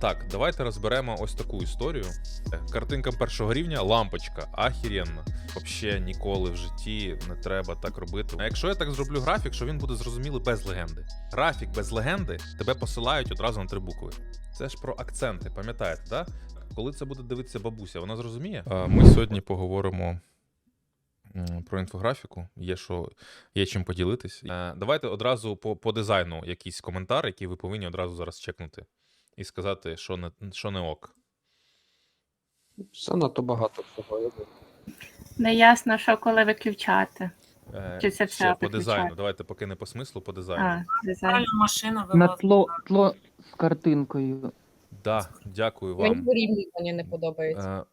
Так, давайте розберемо ось таку історію. Е, Картинка першого рівня, лампочка, ахіренно. Вообще ніколи в житті не треба так робити. А якщо я так зроблю графік, що він буде зрозумілий без легенди. Графік без легенди тебе посилають одразу на три букви. Це ж про акценти, пам'ятаєте, да? Коли це буде дивитися бабуся, вона зрозуміє. Ми сьогодні поговоримо про інфографіку. Є що є чим поділитись. Е, Давайте одразу по, по дизайну якийсь коментар, який ви повинні одразу зараз чекнути і сказати, що не, що не ок. Занадто багато всього. Не ясно, що коли виключати. Е, Чи це все по дизайну. Давайте поки не по смислу, по дизайну. А, дизайн. Машина На тло, тло з картинкою. Да, дякую вам. Мені вам. порівнювання не подобається. Е,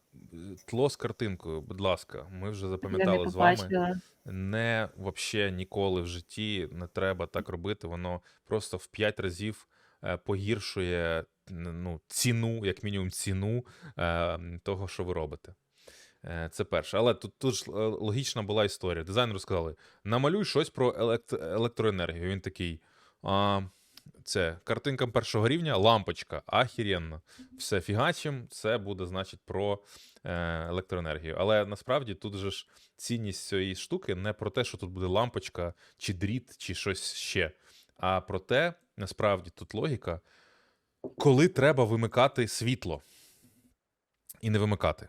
Тло з картинкою, будь ласка, ми вже запам'ятали з вами. Не вообще ніколи в житті не треба так робити. Воно просто в 5 разів погіршує ну, ціну, як мінімум, ціну е, того, що ви робите. Е, Це перше. Але тут, тут ж е, логічна була історія. Дизайнеру сказали: намалюй щось про елект- електроенергію. Він такий. А, це картинка першого рівня, лампочка, ахіренно. Все фігачим, це буде, значить, про е, електроенергію. Але насправді тут же ж цінність цієї штуки не про те, що тут буде лампочка, чи дріт, чи щось ще. А про те, насправді тут логіка, коли треба вимикати світло і не вимикати.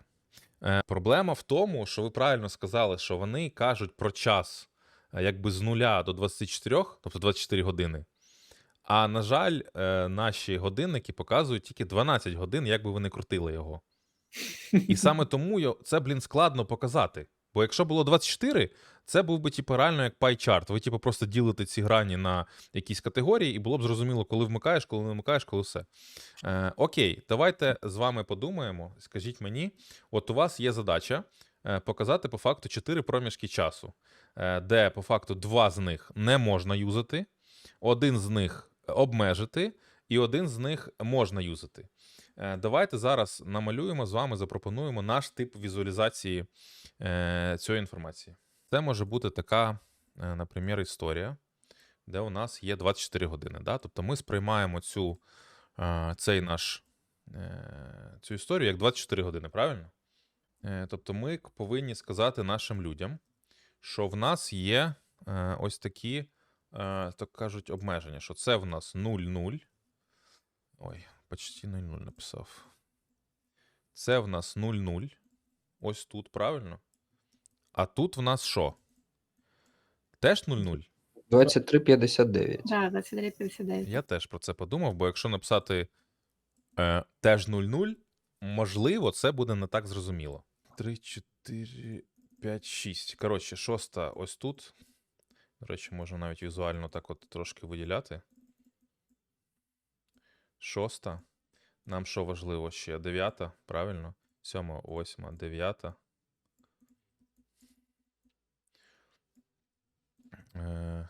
Е, проблема в тому, що ви правильно сказали, що вони кажуть про час е, якби з нуля до 24, тобто 24 години. А на жаль, е, наші годинники показують тільки 12 годин, як би ви не крутили його. І саме тому це, блін, складно показати. Бо якщо було 24, це був би типу, реально як пай-чарт. Ви типу, просто ділите ці грані на якісь категорії, і було б зрозуміло, коли вмикаєш, коли не вмикаєш, коли все. Е, окей, давайте з вами подумаємо. Скажіть мені, от у вас є задача е, показати по факту 4 проміжки часу, е, де по факту два з них не можна юзати, один з них обмежити, і один з них можна юзати. Е, Давайте зараз намалюємо з вами, запропонуємо наш тип візуалізації е, цієї інформації. Це може бути така, е, наприклад, історія, де у нас є 24 години. Да? Тобто ми сприймаємо цю, цей наш, цю історію як 24 години, правильно? Тобто ми повинні сказати нашим людям, що в нас є ось такі, так кажуть, обмеження, що це в нас 0,0. Ой, почти 0,0 написав. Це в нас 0,0. Ось тут, правильно? А тут в нас що? Теж 0,0? 23.59. Да, 23.59. Я теж про це подумав, бо якщо написати е, теж 0,0, можливо, це буде не так зрозуміло. 3, 4, 5, 6. Коротше, шоста ось тут. До речі, можна навіть візуально так от трошки виділяти. Шоста. Нам що важливо ще? Дев'ята, правильно? Сьома, восьма, дев'ята. Е,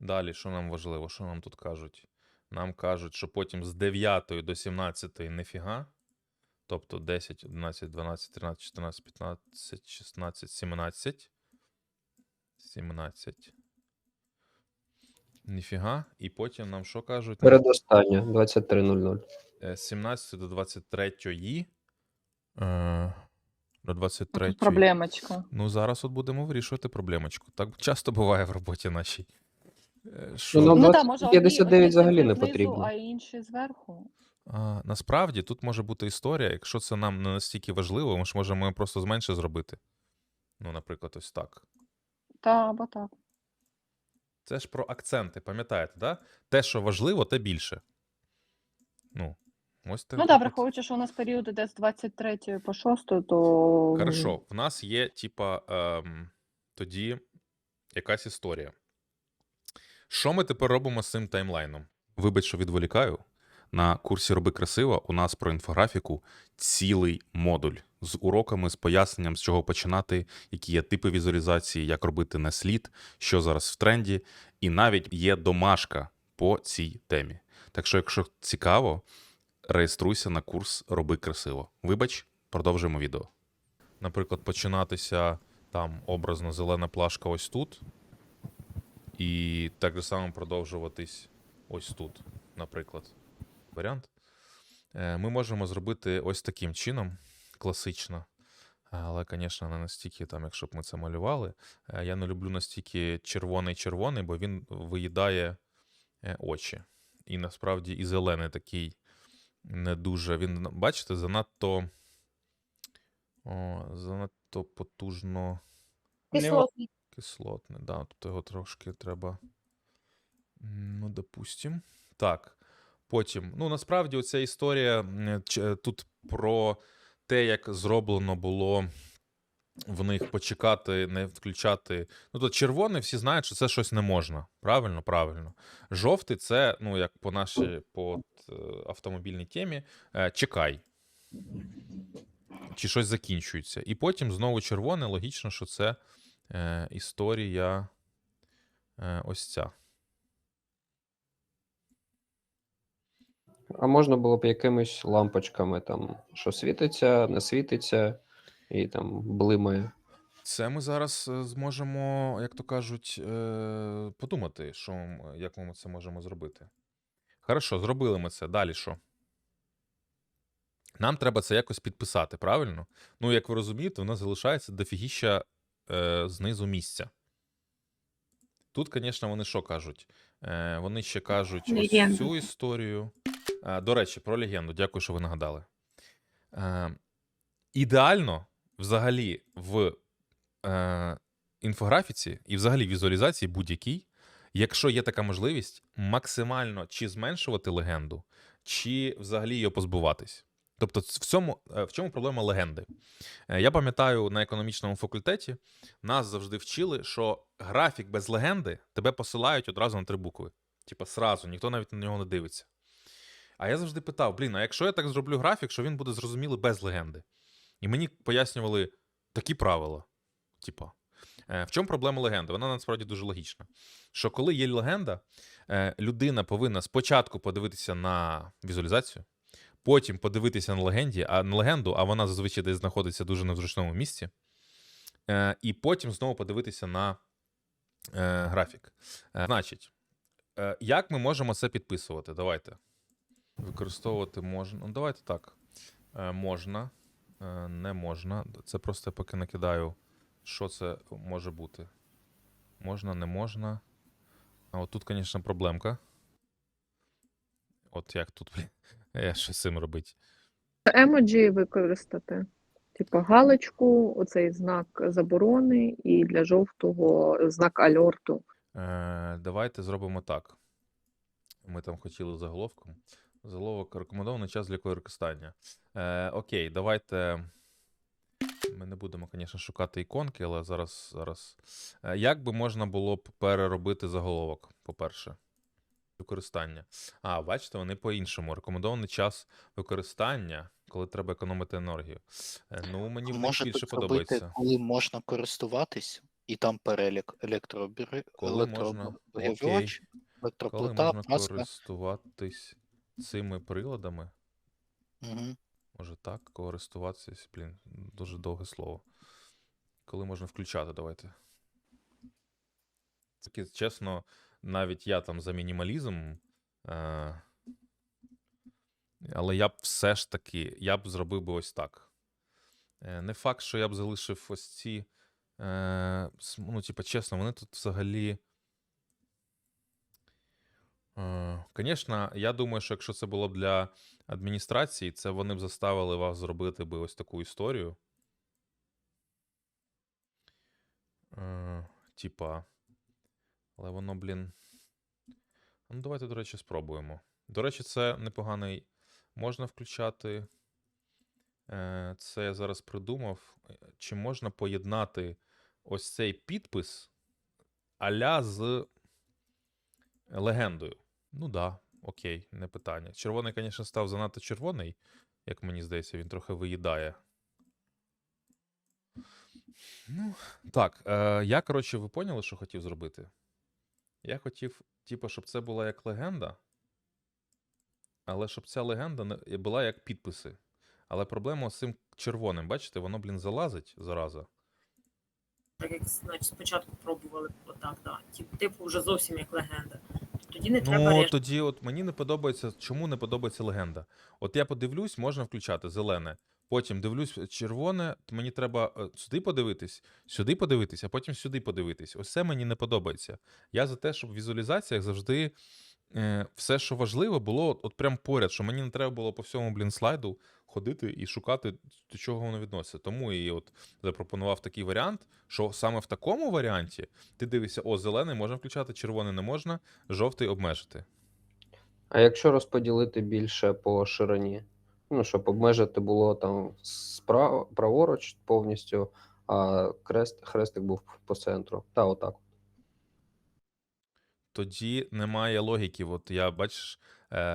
Далі, що нам важливо? Що нам тут кажуть? Нам кажуть, що потім з 9 до 17 нефіга. Тобто 10, 11, 12, 13, 14, 15, 16, 17. 17. Ніфіга. І потім нам що кажуть? Передостання 23.00. Е, З 17 до 23. Е, до 23. Проблемочка. Ну, зараз от будемо вирішувати проблемочку. Так часто буває в роботі нашій. Е, Що? Ну, Ну, так, може, 59 взагалі не потрібно. А інші зверху. А, насправді тут може бути історія, якщо це нам не настільки важливо, ми ж можемо просто зменше зробити. Ну, наприклад, ось так. Та, або так. Це ж про акценти, пам'ятаєте, да? Те, що важливо, те більше. Ну, ось так. Ну так, враховуючи, що у нас період іде з 23 по 6, то. Хорошо, в нас є, типа, ем, тоді якась історія. Що ми тепер робимо з цим таймлайном? Вибач, що відволікаю. На курсі Роби красиво у нас про інфографіку цілий модуль з уроками, з поясненням, з чого починати, які є типи візуалізації, як робити на слід, що зараз в тренді, і навіть є домашка по цій темі. Так що, якщо цікаво, реєструйся на курс Роби красиво. Вибач, продовжуємо відео. Наприклад, починатися там образно зелена плашка ось тут, і так же само продовжуватись ось тут, наприклад. Варіант. Е, Ми можемо зробити ось таким чином, класично. Але, звісно, не настільки, там, якщо б ми це малювали. Е, Я не люблю настільки червоний-червоний, бо він виїдає е, очі. І насправді і зелений такий не дуже. Він, бачите, занадто. О, занадто потужно Кислотний. кислотний, да. Тобто його трошки треба. Ну, допустим. Так. Потім. Ну, насправді, оця історія тут про те, як зроблено було в них почекати, не включати. Ну, то червоний всі знають, що це щось не можна. Правильно, правильно. Жовтий це, ну, як по нашій по е, автомобільній темі, е, чекай. Чи щось закінчується. І потім знову червоне, логічно, що це е, історія е, ось ця. А можна було б якимись лампочками, там, що світиться, не світиться, і там блимає. Це ми зараз е, зможемо, як то кажуть, е, подумати, що, як ми це можемо зробити. Хорошо, зробили ми це. Далі що? Нам треба це якось підписати, правильно? Ну, як ви розумієте, у нас залишається дофігіща е, знизу місця. Тут, звісно, вони що кажуть? Е, вони ще кажуть ось цю історію. До речі, про легенду. Дякую, що ви нагадали. Е, ідеально, взагалі, в е, інфографіці і взагалі візуалізації будь-якій, якщо є така можливість, максимально чи зменшувати легенду, чи взагалі її позбуватись. Тобто, в цьому е, в чому проблема легенди? Я пам'ятаю, на економічному факультеті нас завжди вчили, що графік без легенди тебе посилають одразу на три букви. Типа, сразу, ніхто навіть на нього не дивиться. А я завжди питав: блін, а якщо я так зроблю графік, що він буде зрозумілий без легенди? І мені пояснювали такі правила. Типа, е, в чому проблема легенди? Вона насправді дуже логічна. Що коли є легенда, е, людина повинна спочатку подивитися на візуалізацію, потім подивитися на легенді, а на легенду, а вона зазвичай десь знаходиться дуже незручному місці. Е, І потім знову подивитися на графік. Значить, як ми можемо це підписувати? Давайте. Використовувати можна. Ну, давайте так. Е, Можна, е, не можна. Це просто я поки накидаю, що це може бути. Можна, не можна. А от тут, звісно, проблемка. От як тут, блін, е, що з цим робить? Емоджі використати. Типу галочку, оцей знак заборони, і для жовтого знак альорту. Е, давайте зробимо так. Ми там хотіли заголовком. Заголовок рекомендований час для використання. Е, окей, давайте. Ми не будемо, звісно, шукати іконки, але зараз. зараз. Е, як би можна було б переробити заголовок, по-перше? Використання. А, бачите, вони по-іншому. Рекомендований час використання, коли треба економити енергію. Е, ну, мені Може більше подобається. коли можна користуватись, і там перелік можна- електрообігрівач, Коли можна користуватись цими приладами? Угу. Може так, користуватися, блін, дуже довге слово. Коли можна включати, давайте. Таки, чесно, навіть я там за мінімалізм. Е- але я б все ж таки, я б зробив би ось так. Е, не факт, що я б залишив ось ці. Е- ну, типа, чесно, вони тут взагалі. Звісно, я думаю, що якщо це було б для адміністрації, це вони б заставили вас зробити би ось таку історію. Е, типа. Але воно, блін. Ну, давайте, до речі, спробуємо. До речі, це непоганий. Можна включати. Е, це я зараз придумав. Е, Чи можна поєднати ось цей підпис аля з легендою? Ну да, окей, не питання. Червоний, звісно, став занадто червоний, як мені здається, він трохи виїдає. Ну, так, е, я, коротше, ви поняли, що хотів зробити? Я хотів, типу, щоб це була як легенда, але щоб ця легенда не- була як підписи. Але проблема з цим червоним, бачите, воно, блін, залазить зараза. Так як значить, спочатку пробували отак, да. Тип- Типу вже зовсім як легенда. Тоді не треба Ну, тоді от мені не подобається, чому не подобається легенда. От я подивлюсь, можна включати зелене. Потім дивлюсь червоне, то мені треба е, сюди подивитись, сюди подивитись, а потім сюди подивитись. Ось це мені не подобається. Я за те, щоб в візуалізаціях завжди е, все, що важливо, було от, от прям поряд, що мені не треба було по всьому блін слайду ходити і шукати, до чого воно відноситься. Тому і от запропонував такий варіант, що саме в такому варіанті ти дивишся, о, зелений можна включати, червоний не можна, жовтий обмежити. А якщо розподілити більше по ширині, ну, щоб обмежити було там справа, праворуч повністю, а крест, хрестик був по центру. Та отак. Тоді немає логіки. От я бачиш,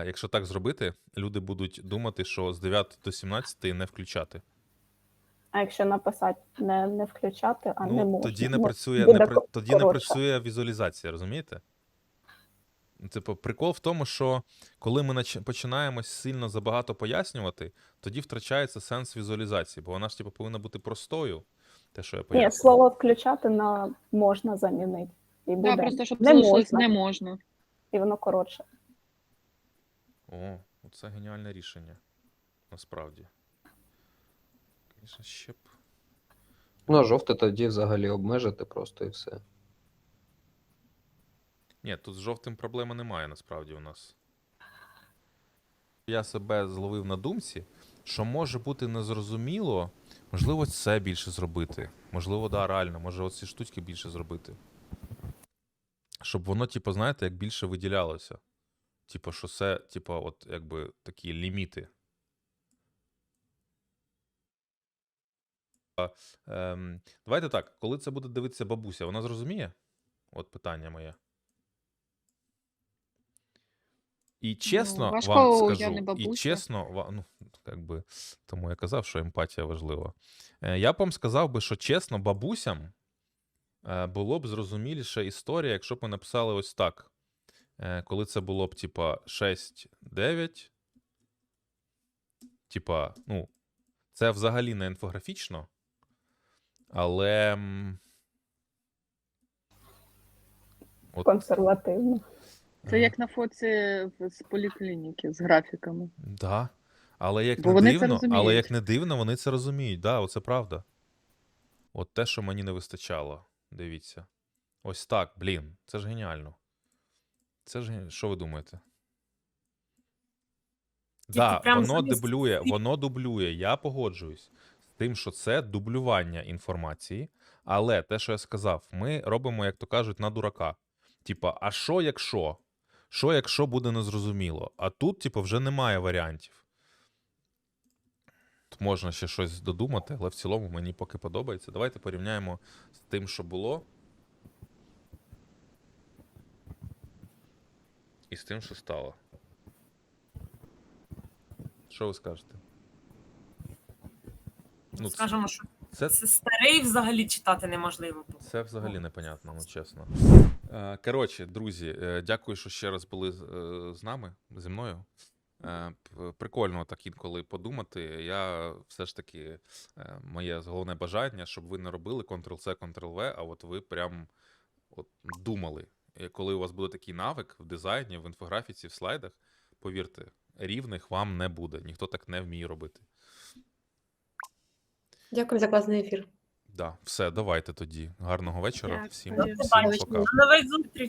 якщо так зробити, люди будуть думати, що з 9 до 17 не включати. А якщо написати не, не включати, а не ну, можна. тоді не ну, працює, буде не, тоді не працює візуалізація, розумієте? Типу, прикол в тому, що коли ми починаємо сильно забагато пояснювати, тоді втрачається сенс візуалізації, бо вона ж типу, повинна бути простою. Те, що я Ні, слово включати на можна замінити. І буде Да, просто щоб не можна, не можна. і воно коротше. О, це геніальне рішення. Насправді. Звісно, ще б. Ну, а жовте тоді взагалі обмежити просто і все. Ні, тут з жовтим проблеми немає насправді у нас. Я себе зловив на думці, що може бути незрозуміло, можливо, це більше зробити. Можливо, да, реально, може оці штучки більше зробити. Щоб воно, типу, знаєте, як більше виділялося. Типу, що це, типу, от якби такі ліміти. Ем, давайте так, коли це буде дивитися бабуся, вона зрозуміє? От питання моє. І чесно Ну, важко, вам я скажу, не і чесно, ну, як би, тому я казав, що емпатія важлива. Е, Я б вам сказав би, що чесно, бабусям е, було б зрозуміліша історія, якщо б ми написали ось так. Е, Коли це було б, типа, 6-9. Типа, ну, це взагалі не інфографічно, але. От, Консервативно. Це е, як на фоці з поліклініки з графіками. Да. Але як Бо не дивно, але як не дивно, вони це розуміють. Да, оце правда. От те, що мені не вистачало. Дивіться. Ось так, блін. Це ж геніально. Це ж що ви думаєте? Да, воно замість дублює, воно дублює. Я погоджуюсь з тим, що це дублювання інформації. Але те, що я сказав, ми робимо, як то кажуть, на дурака. Типа, а що якщо? Що якщо буде незрозуміло? А тут, типу, вже немає варіантів. Тут можна ще щось додумати, але в цілому мені поки подобається. Давайте порівняємо з тим, що було. З тим, що стало. Що ви скажете? Ну, це, Скажемо, що це, це старий взагалі читати неможливо. це взагалі непонятно, ну чесно. Е, Коротше, друзі, е, дякую, що ще раз були з- е, нами, зі мною. Прикольно так інколи подумати. Я все ж таки, моє головне бажання, щоб ви не робили Ctrl-C, Ctrl-V, а от ви прям от думали. І коли у вас буде такий навик в дизайні, в інфографіці, в слайдах, повірте, рівних вам не буде. Ніхто так не вміє робити. Дякую за класний ефір. Да, все, давайте тоді. Гарного вечора. Дякую. Всім, всім пока. До нових зустрічей.